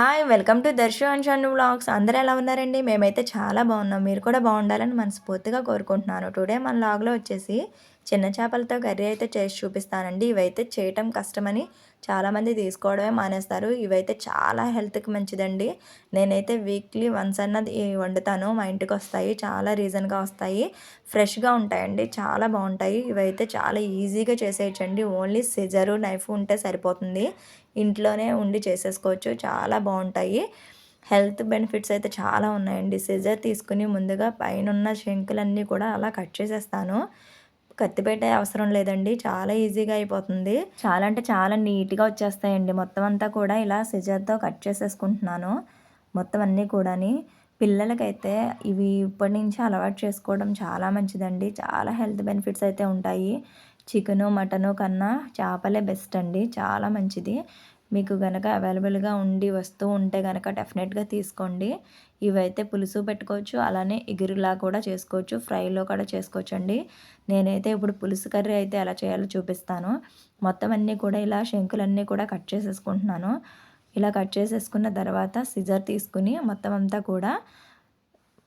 Hi welcome to Darshu and Shannu vlogs అందరూ ఎలా ఉన్నారండి? మేమైతే చాలా బాగున్నాం. మీరు కూడా బాగుండాలని మనస్ఫూర్తిగా కోరుకుంటున్నాను. టుడే మన లాగ్లో వచ్చేసి చిన్న చేపలతో కర్రీ అయితే చేసి చూపిస్తానండి. ఇవైతే చేయటం కష్టమని చాలామంది తీసుకోవడమే మానేస్తారు. ఇవైతే చాలా హెల్త్కి మంచిదండి. నేనైతే వీక్లీ వన్స్ అన్నది వండుతాను. మా ఇంటికి వస్తాయి. చాలా రీజన్గా వస్తాయి. ఫ్రెష్గా ఉంటాయండి. చాలా బాగుంటాయి. ఇవైతే చాలా ఈజీగా చేసేయచ్చండి. ఓన్లీ సిజరు నైఫ్ ఉంటే సరిపోతుంది. ఇంట్లోనే ఉండి చేసేసుకోవచ్చు. చాలా బాగుంటాయి. హెల్త్ బెనిఫిట్స్ అయితే చాలా ఉన్నాయండి. సిజర్ తీసుకుని ముందుగా పైన ఉన్న శంకులన్నీ కూడా అలా కట్ చేసేస్తాను. కత్తి పెట్టే అవసరం లేదండి. చాలా ఈజీగా అయిపోతుంది. చాలా అంటే చాలా నీట్గా వచ్చేస్తాయండి. మొత్తం అంతా కూడా ఇలా సిజర్తో కట్ చేసేసుకుంటున్నాను. మొత్తం అన్నీ కూడాని. పిల్లలకైతే ఇవి ఇప్పటి నుంచి అలవాటు చేసుకోవడం చాలా మంచిదండి. చాలా హెల్త్ బెనిఫిట్స్ అయితే ఉంటాయి. చికెను మటను కన్నా చేపలే బెస్ట్ అండి. చాలా మంచిది. మీకు కనుక అవైలబుల్గా ఉండి వస్తూ ఉంటే కనుక డెఫినెట్గా తీసుకోండి. ఇవైతే పులుసు పెట్టుకోవచ్చు అలానే ఎగురులా కూడా చేసుకోవచ్చు ఫ్రైలో కూడా చేసుకోవచ్చు అండి నేనైతే ఇప్పుడు పులుసు కర్రీ అయితే ఎలా చేయాలో చూపిస్తాను. మొత్తం అన్నీ కూడా ఇలా శంకులన్నీ కూడా కట్ చేసేసుకుంటున్నాను. ఇలా కట్ చేసేసుకున్న తర్వాత సిజర్ తీసుకుని మొత్తం అంతా కూడా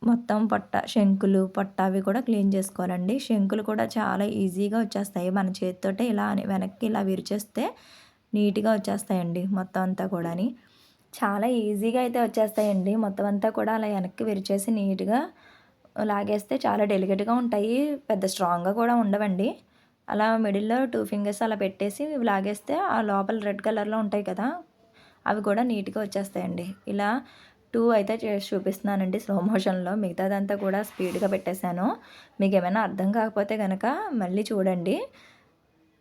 మొత్తం పొట్ట శంకులు పొట్ట అవి కూడా క్లీన్ చేసుకోవాలండి. శంకులు కూడా చాలా ఈజీగా వచ్చేస్తాయి. మన చేతితోటే ఇలా వెనక్కి ఇలా విరిచేస్తే నీట్గా వచ్చేస్తాయండి మొత్తం అంతా కూడాని. చాలా ఈజీగా అయితే వచ్చేస్తాయండి. మొత్తం అంతా కూడా అలా వెనక్కి విరిచేసి నీట్గా లాగేస్తే చాలా డెలికేట్గా ఉంటాయి. పెద్ద స్ట్రాంగ్గా కూడా ఉండవండి. అలా మిడిల్లో టూ ఫింగర్స్ అలా పెట్టేసి లాగేస్తే ఆ లోపల రెడ్ కలర్లో ఉంటాయి కదా అవి కూడా నీట్గా వచ్చేస్తాయండి. ఇలా టూ అయితే చేసి చూపిస్తున్నానండి స్లో మోషన్లో మిగతాదంతా కూడా స్పీడ్గా పెట్టేశాను. మీకు ఏమైనా అర్థం కాకపోతే కనుక మళ్ళీ చూడండి.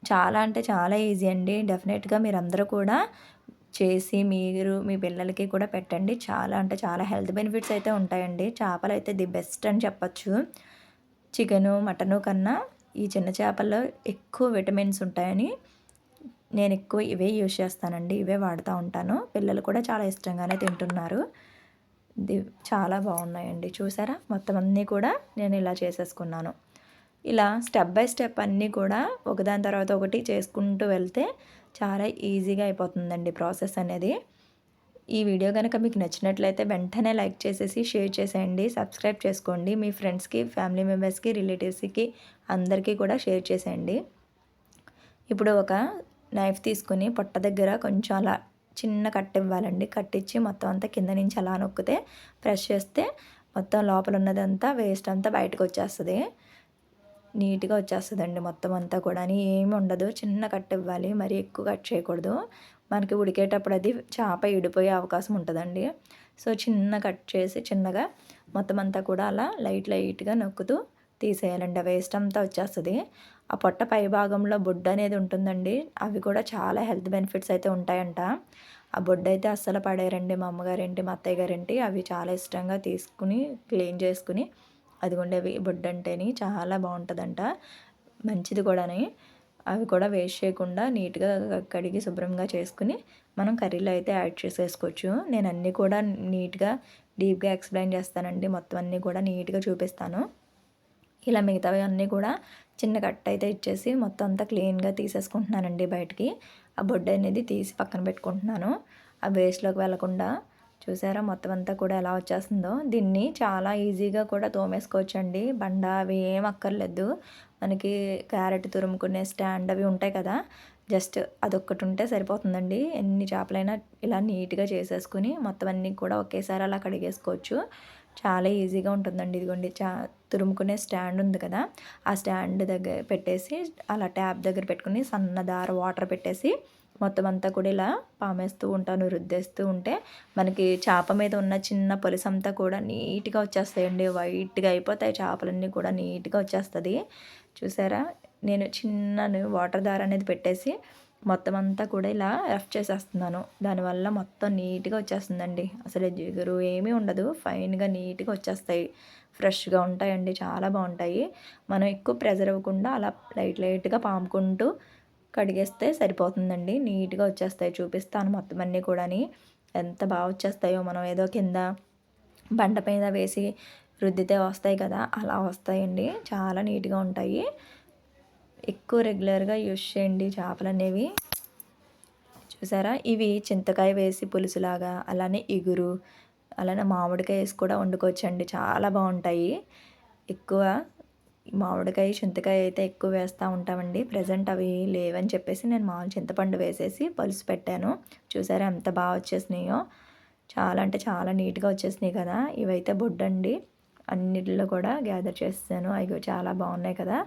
చాలా అంటే చాలా ఈజీ అండి. డెఫినెట్గా మీరందరూ కూడా చేసి మీరు మీ పిల్లలకి కూడా పెట్టండి. చాలా అంటే చాలా హెల్త్ బెనిఫిట్స్ అయితే ఉంటాయండి. చేపలు అయితే ది బెస్ట్ అని చెప్పచ్చు. చికెను మటను కన్నా ఈ చిన్న చేపల్లో ఎక్కువ విటమిన్స్ ఉంటాయని నేను ఎక్కువ ఇవే యూజ్ చేస్తానండి. ఇవే వాడుతూ ఉంటాను. పిల్లలు కూడా చాలా ఇష్టంగానే తింటున్నారు. చాలా బాగున్నాయండి. చూసారా? మొత్తం అన్నీ కూడా నేను ఇలా చేసేసుకున్నాను. ఇలా స్టెప్ బై స్టెప్ అన్నీ కూడా ఒకదాని తర్వాత ఒకటి చేసుకుంటూ వెళ్తే చాలా ఈజీగా అయిపోతుందండి ప్రాసెస్ అనేది. ఈ వీడియో కనుక మీకు నచ్చినట్లయితే వెంటనే లైక్ చేసేసి షేర్ చేసేయండి. సబ్స్క్రైబ్ చేసుకోండి. మీ ఫ్రెండ్స్కి ఫ్యామిలీ మెంబర్స్కి రిలేటివ్స్కి అందరికీ కూడా షేర్ చేసేయండి. ఇప్పుడు ఒక నైఫ్ తీసుకుని పొట్ట దగ్గర కొంచెం అలా చిన్న కట్ ఇవ్వాలండి. కట్టించి మొత్తం అంతా కింద నుంచి అలా నొక్కితే ప్రెస్ చేస్తే మొత్తం లోపల ఉన్నదంతా వేస్ట్ అంతా బయటకు వచ్చేస్తుంది. నీట్గా వచ్చేస్తుందండి మొత్తం అంతా కూడా ఏమి ఉండదు. చిన్న కట్ ఇవ్వాలి. మరి ఎక్కువ కట్ చేయకూడదు. మనకి ఉడికేటప్పుడు అది చేప ఇడిపోయే అవకాశం ఉంటుందండి. సో చిన్న కట్ చేసి చిన్నగా మొత్తం అంతా కూడా అలా లైట్ లైట్గా నొక్కుతూ తీసేయాలండి. ఆ వేస్ట్ అంతా వచ్చేస్తుంది. ఆ పొట్ట పై భాగంలో బొడ్డు అనేది ఉంటుందండి. అవి కూడా చాలా హెల్త్ బెనిఫిట్స్ అయితే ఉంటాయంట. ఆ బొడ్డు అయితే అస్సలు పడేరండి మా అమ్మగారేంటి మా అత్తయ్య గారేంటి. అవి చాలా ఇష్టంగా తీసుకుని క్లీన్ చేసుకుని అదిగోండి అవి బొడ్డు అంటేని చాలా బాగుంటుందంట. మంచిది కూడాని. అవి కూడా వేస్ట్ చేయకుండా నీట్గా కడిగి శుభ్రంగా చేసుకుని మనం కర్రీలో అయితే యాడ్ చేసేసుకోవచ్చు. నేను అన్నీ కూడా నీట్గా డీప్గా ఎక్స్ప్లెయిన్ చేస్తానండి. మొత్తం అన్నీ కూడా నీట్గా చూపిస్తాను. ఇలా మిగతావి అన్నీ కూడా చిన్న కట్ అయితే ఇచ్చేసి మొత్తం అంతా క్లీన్గా తీసేసుకుంటున్నానండి బయటికి. ఆ బొడ్డు అనేది తీసి పక్కన పెట్టుకుంటున్నాను. ఆ వేస్ట్లోకి వెళ్ళకుండా చూసారా మొత్తం అంతా కూడా ఎలా వచ్చేస్తుందో. దీన్ని చాలా ఈజీగా కూడా తోమేసుకోవచ్చండి. బండ అవి ఏం అక్కర్లేదు. మనకి క్యారెట్ తురుముకునే స్టాండ్ అవి ఉంటాయి కదా. జస్ట్ అదొక్కటి ఉంటే సరిపోతుందండి. ఎన్ని చేపలైనా ఇలా నీట్గా చేసేసుకుని మొత్తం అన్నీ కూడా ఒకేసారి అలా కడిగేసుకోవచ్చు. చాలా ఈజీగా ఉంటుందండి. ఇదిగోండి చా తురుముకునే స్టాండ్ ఉంది కదా ఆ స్టాండ్ దగ్గర పెట్టేసి అలా ట్యాప్ దగ్గర పెట్టుకుని సన్నదార వాటర్ పెట్టేసి మొత్తం అంతా కూడా ఇలా పామేస్తూ ఉంటాను రుద్దేస్తూ ఉంటే మనకి చేప మీద ఉన్న చిన్న పొలిసంతా కూడా నీట్గా వచ్చేస్తాయండి. వైట్గా అయిపోతాయి చేపలన్నీ కూడా నీట్గా వచ్చేస్తుంది. చూసారా? నేను చిన్న వాటర్ దార అనేది పెట్టేసి మొత్తం అంతా కూడా ఇలా రఫ్ చేసేస్తున్నాను. దానివల్ల మొత్తం నీట్గా వచ్చేస్తుందండి. అసలు జిగురు ఏమీ ఉండదు. ఫైన్గా నీట్గా వచ్చేస్తాయి. ఫ్రెష్గా ఉంటాయండి. చాలా బాగుంటాయి. మనం ఎక్కువ ప్రెజర్ అవ్వకుండా అలా లైట్ లైట్గా పాముకుంటూ కడిగేస్తే సరిపోతుందండి. నీట్గా వచ్చేస్తాయి. చూపిస్తాను మొత్తం అన్నీ కూడాని. ఎంత బాగా వచ్చేస్తాయో మనం ఏదో కింద బండ పైన వేసి రుద్దితే వస్తాయి కదా. అలా వస్తాయండి. చాలా నీట్గా ఉంటాయి. ఎక్కువ రెగ్యులర్గా యూస్ చేయండి చేపలు అనేవి చూసారా? ఇవి చింతకాయ వేసి పులుసులాగా అలానే ఇగురు అలానే మామిడికాయ వేసి కూడా వండుకోవచ్చండి. చాలా బాగుంటాయి. ఎక్కువ మామిడికాయ చింతకాయ అయితే ఎక్కువ వేస్తూ ఉంటామండి. ప్రజెంట్ అవి లేవని చెప్పేసి నేను మామూలు చింతపండు వేసేసి పులుసు పెట్టాను. చూసారా ఎంత బాగా వచ్చేసినాయో? చాలా అంటే చాలా నీట్గా వచ్చేసినాయి కదా? ఇవైతే బొడ్డండి. అన్నిటిలో కూడా గ్యాదర్ చేస్తాను అవి చాలా బాగున్నాయి కదా?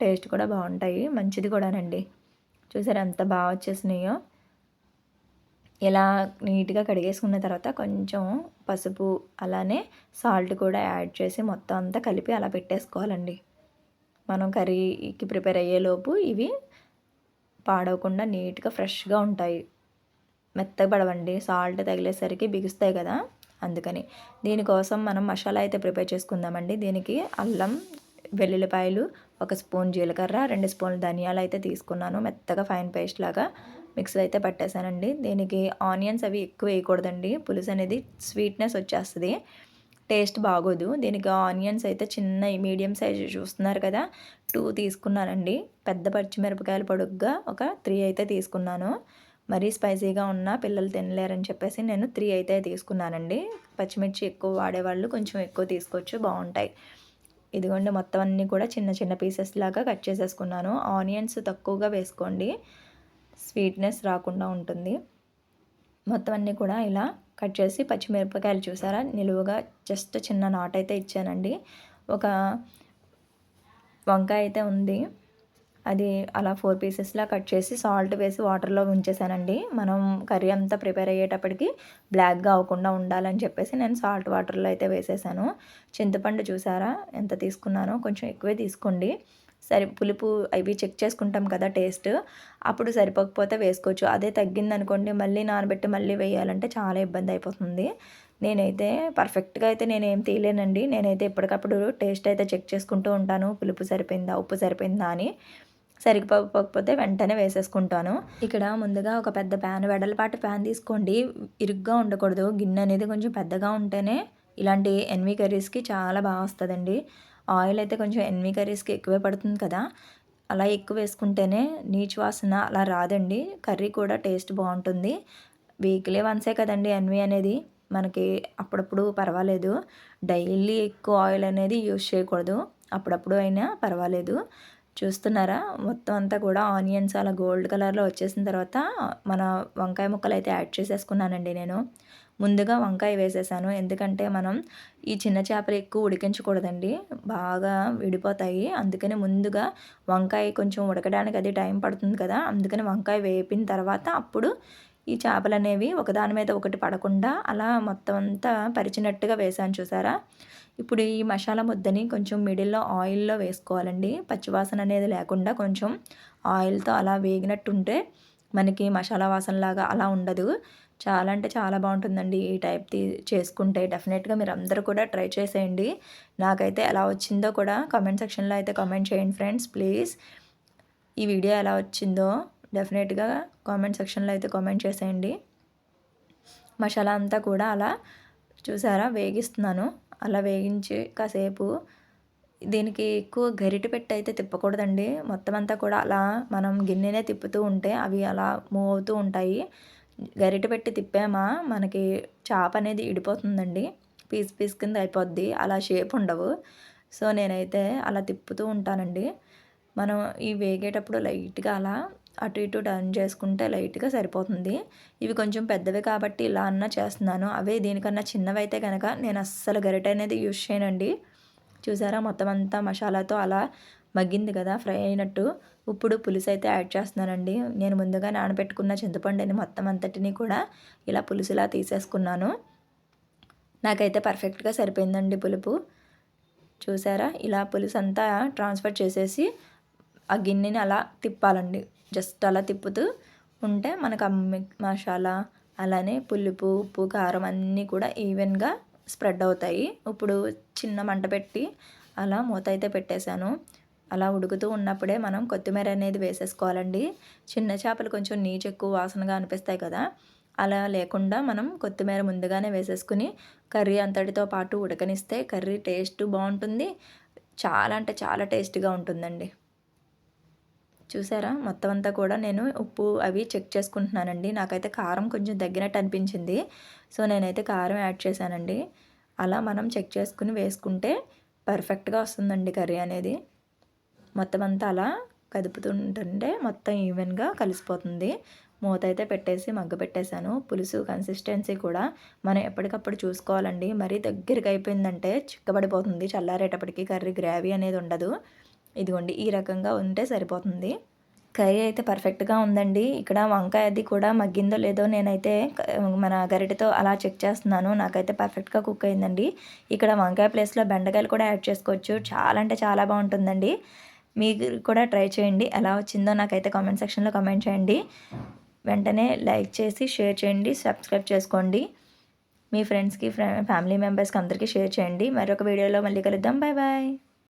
టేస్ట్ కూడా బాగుంటాయి. మంచిది కూడానండి. చూసారా ఎంత బాగా వచ్చేసినాయో. ఇలా నీట్గా కడిగేసుకున్న తర్వాత కొంచెం పసుపు అలానే సాల్ట్ కూడా యాడ్ చేసి మొత్తం అంతా కలిపి అలా పెట్టేసుకోవాలండి. మనం కర్రీకి ప్రిపేర్ అయ్యేలోపు ఇవి పాడవకుండా నీట్గా ఫ్రెష్గా ఉంటాయి. మెత్తబడవండి సాల్ట్ తగిలేసరికి బిగుస్తాయి కదా. అందుకని దీనికోసం మనం మసాలా అయితే ప్రిపేర్ చేసుకుందామండి. దీనికి అల్లం వెల్లుల్లిపాయలు ఒక స్పూన్ జీలకర్ర రెండు స్పూన్లు ధనియాలు అయితే తీసుకున్నాను. మెత్తగా ఫైన్ పేస్ట్ లాగా మిక్సీ అయితే పట్టేశానండి. దీనికి ఆనియన్స్ అవి ఎక్కువ వేయకూడదండి. పులుసు అనేది స్వీట్నెస్ వచ్చేస్తుంది. టేస్ట్ బాగోదు. దీనికి ఆనియన్స్ అయితే చిన్న మీడియం సైజ్ చూస్తున్నారు కదా టూ తీసుకున్నానండి. పెద్ద పచ్చిమిరపకాయలు పొడుగ్గా ఒక త్రీ అయితే తీసుకున్నాను. మరీ స్పైసీగా ఉన్న పిల్లలు తినలేరని చెప్పేసి నేను త్రీ అయితే తీసుకున్నానండి. పచ్చిమిర్చి ఎక్కువ వాడేవాళ్ళు కొంచెం ఎక్కువ తీసుకోవచ్చు. బాగుంటాయి. ఇదిగోండి మొత్తం అన్నీ కూడా చిన్న చిన్న పీసెస్ లాగా కట్ చేసేసుకున్నాను. ఆనియన్స్ తక్కువగా వేసుకోండి. స్వీట్నెస్ రాకుండా ఉంటుంది. మొత్తం అన్నీ కూడా ఇలా కట్ చేసి పచ్చిమిరపకాయలు చూసారా? నిలువుగా జస్ట్ చిన్న నాట్ అయితే ఇచ్చానండి. ఒక వంకాయ అయితే ఉంది. అది అలా ఫోర్ పీసెస్లా కట్ చేసి సాల్ట్ వేసి వాటర్లో ఉంచేసానండి. మనం కర్రీ అంతా ప్రిపేర్ అయ్యేటప్పటికి బ్లాక్గా అవ్వకుండా ఉండాలని చెప్పేసి నేను సాల్ట్ వాటర్లో అయితే వేసేసాను. చింతపండు చూసారా? ఎంత తీసుకున్నానో కొంచెం ఎక్కువే తీసుకోండి. సరి పులుపు అవి చెక్ చేసుకుంటాం కదా టేస్ట్. అప్పుడు సరిపోకపోతే వేసుకోవచ్చు. అదే తగ్గిందనుకోండి మళ్ళీ నానబెట్టి మళ్ళీ వేయాలంటే చాలా ఇబ్బంది అయిపోతుంది. నేనైతే పర్ఫెక్ట్గా అయితే నేనేం తీయలేనండి. నేనైతే ఎప్పటికప్పుడు టేస్ట్ అయితే చెక్ చేసుకుంటూ ఉంటాను. పులుపు సరిపోయిందా? ఉప్పు సరిపోయిందా అని. సరిపోకపోతే వెంటనే వేసేసుకుంటాను. ఇక్కడ ముందుగా ఒక పెద్ద ప్యాన్ వెడలపాటి ప్యాన్ తీసుకోండి. ఇరుగ్గా ఉండకూడదు. గిన్నె అనేది కొంచెం పెద్దగా ఉంటేనే ఇలాంటి ఎన్వి కర్రీస్కి చాలా బాగా వస్తుందండి. ఆయిల్ అయితే కొంచెం ఎన్వి కర్రీస్కి ఎక్కువే పడుతుంది కదా. అలా ఎక్కువ వేసుకుంటేనే నీచు వాసన అలా రాదండి. కర్రీ కూడా టేస్ట్ బాగుంటుంది. వీక్లీ వన్సే కదండి ఎన్వి అనేది. మనకి అప్పుడప్పుడు పర్వాలేదు. డైలీ ఎక్కువ ఆయిల్ అనేది యూస్ చేయకూడదు. అప్పుడప్పుడు అయినా పర్వాలేదు. చూస్తున్నారా? మొత్తం అంతా కూడా ఆనియన్స్ అలా గోల్డ్ కలర్లో వచ్చేసిన తర్వాత మన వంకాయ ముక్కలు అయితే యాడ్ చేసేసుకున్నానండి నేను. ముందుగా వంకాయ వేసేసాను. ఎందుకంటే మనం ఈ చిన్న చేపలు ఎక్కువ ఉడికించకూడదండి. బాగా విడిపోతాయి. అందుకని ముందుగా వంకాయ కొంచెం ఉడకడానికి అది టైం పడుతుంది కదా. అందుకని వంకాయ వేపిన తర్వాత అప్పుడు ఈ చేపలు అనేవి ఒకదాని మీద ఒకటి పడకుండా అలా మొత్తం అంతా పరిచినట్టుగా వేసాను చూసారా? ఇప్పుడు ఈ మసాలా ముద్దని కొంచెం మిడిల్లో ఆయిల్లో వేసుకోవాలండి. పచ్చివాసన అనేది లేకుండా కొంచెం ఆయిల్తో అలా వేగినట్టుంటే మనకి మసాలా వాసనలాగా అలా ఉండదు. చాలా అంటే చాలా బాగుంటుందండి ఈ టైప్ చేసుకుంటే. డెఫినెట్గా మీరు అందరూ కూడా ట్రై చేసేయండి. నాకైతే ఎలా వచ్చిందో కూడా కామెంట్ సెక్షన్లో అయితే కామెంట్ చేయండి ఫ్రెండ్స్. ప్లీజ్ ఈ వీడియో ఎలా వచ్చిందో డెఫినెట్గా కామెంట్ సెక్షన్లో అయితే కామెంట్ చేసేయండి. మసాలా అంతా కూడా అలా చూసారా? వేగిస్తున్నాను. అలా వేగించి కాసేపు దీనికి ఎక్కువ గరిటె పెట్టి అయితే తిప్పకూడదండి. మొత్తం అంతా కూడా అలా మనం గిన్నెనే తిప్పుతూ ఉంటే అవి అలా మూవ్ అవుతూ ఉంటాయి. గరిటె పెట్టి తిప్పామా మనకి చాప అనేది ఇడిపోతుందండి. పీస్ పీస్ కింద అయిపోద్ది. అలా షేప్ ఉండవు. సో నేనైతే అలా తిప్పుతూ ఉంటానండి. మనం ఈ వేగేటప్పుడు లైట్గా అలా అటు ఇటు టర్న్ చేసుకుంటే లైట్గా సరిపోతుంది. ఇవి కొంచెం పెద్దవి కాబట్టి ఇలా అన్నా చేస్తున్నాను. అవే దీనికన్నా చిన్నవి అయితే కనుక నేను అస్సలు గరిట అనేది యూజ్ చేయనండి. చూసారా? మొత్తం అంతా మసాలాతో అలా మగ్గింది కదా ఫ్రై అయినట్టు. ఇప్పుడు పులుసు అయితే యాడ్ చేస్తున్నానండి. నేను ముందుగా నానబెట్టుకున్న చింతపండుని మొత్తం అంతటిని కూడా ఇలా పులుసులా తీసేసుకున్నాను. నాకైతే పర్ఫెక్ట్గా సరిపోయిందండి పులుపు. చూసారా? ఇలా పులుసు అంతా ట్రాన్స్ఫర్ చేసేసి ఆ గిన్నెని అలా తిప్పాలండి. జస్ట్ అలా తిప్పుతూ ఉంటే మనకు మసాలా అలానే పులుపు ఉప్పు కారం అన్నీ కూడా ఈవెన్గా స్ప్రెడ్ అవుతాయి. ఇప్పుడు చిన్న మంట పెట్టి అలా మూత అయితే పెట్టేశాను. అలా ఉడుకుతూ ఉన్నప్పుడే మనం కొత్తిమీర అనేది వేసేసుకోవాలండి. చిన్న చేపలు కొంచెం నీచు ఎక్కువ వాసనగా అనిపిస్తాయి కదా అలా లేకుండా మనం కొత్తిమీర ముందుగానే వేసేసుకుని కర్రీ అంతటితో పాటు ఉడకనిస్తే కర్రీ టేస్ట్ బాగుంటుంది. చాలా అంటే చాలా టేస్ట్గా ఉంటుందండి. చూసారా? మొత్తం అంతా కూడా నేను ఉప్పు అవి చెక్ చేసుకుంటున్నానండి. నాకైతే కారం కొంచెం తగ్గినట్టు అనిపించింది. సో నేనైతే కారం యాడ్ చేశానండి. అలా మనం చెక్ చేసుకుని వేసుకుంటే పర్ఫెక్ట్గా వస్తుందండి కర్రీ అనేది. మొత్తం అంతా అలా కదుపుతుంటుంటే మొత్తం ఈవెన్గా కలిసిపోతుంది. మూత అయితే పెట్టేసి మగ్గ పెట్టేశాను. పులుసు కన్సిస్టెన్సీ కూడా మనం ఎప్పటికప్పుడు చూసుకోవాలండి. మరీ దగ్గరికి అయిపోయిందంటే చిక్కబడిపోతుంది. చల్లారేటప్పటికి కర్రీ గ్రేవీ అనేది ఉండదు. ఇదిగోండి ఈ రకంగా ఉంటే సరిపోతుంది. కర్రీ అయితే పర్ఫెక్ట్గా ఉందండి. ఇక్కడ వంకాయ అది కూడా మగ్గిందో లేదో నేనైతే మన గరిటతో అలా చెక్ చేస్తున్నాను. నాకైతే పర్ఫెక్ట్గా కుక్ అయిందండి. ఇక్కడ వంకాయ ప్లేస్లో బెండకాయలు కూడా యాడ్ చేసుకోవచ్చు. చాలా అంటే చాలా బాగుంటుందండి. మీరు కూడా ట్రై చేయండి. ఎలా వచ్చిందో నాకైతే కామెంట్ సెక్షన్లో కామెంట్ చేయండి. వెంటనే లైక్ చేసి షేర్ చేయండి సబ్స్క్రైబ్ చేసుకోండి. మీ ఫ్రెండ్స్కి ఫ్యామిలీ మెంబర్స్కి అందరికీ షేర్ చేయండి. మరొక వీడియోలో మళ్ళీ కలుద్దాం. Bye bye.